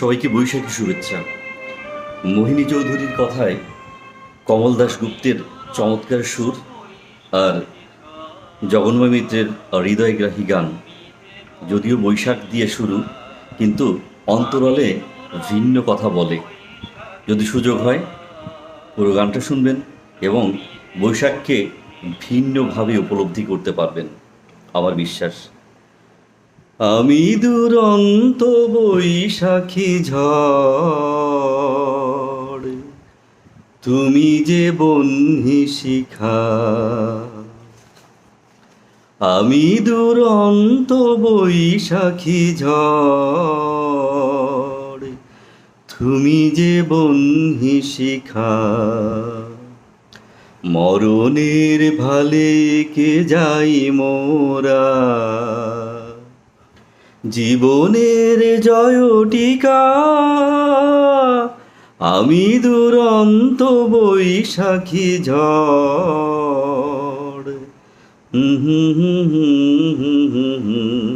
সবাইকে বৈশাখী শুভেচ্ছা। মোহিনী চৌধুরীর কথায় কমল দাশগুপ্তের চমৎকার সুর আর জগন্ময় মিত্রের হৃদয়গ্রাহী গান। যদিও বৈশাখ দিয়ে শুরু, কিন্তু অন্তরালে ভিন্ন কথা বলে। যদি সুযোগ হয়, পুরো গানটা শুনবেন এবং বৈশাখকে ভিন্নভাবে উপলব্ধি করতে পারবেন, আমার বিশ্বাস। আমি দুরন্ত বৈশাখী ঝড়। তুমি যে বন্যি শিখা। আমি দুরন্ত বৈশাখী ঝড়। তুমি যে বন্যি শিখা। মরণের ভালে কে যাই মোরা? জীবনের জয়টিকা আমি দুরন্ত বৈশাখী ঝড় হুম হুম হুম হুম হুম হুম।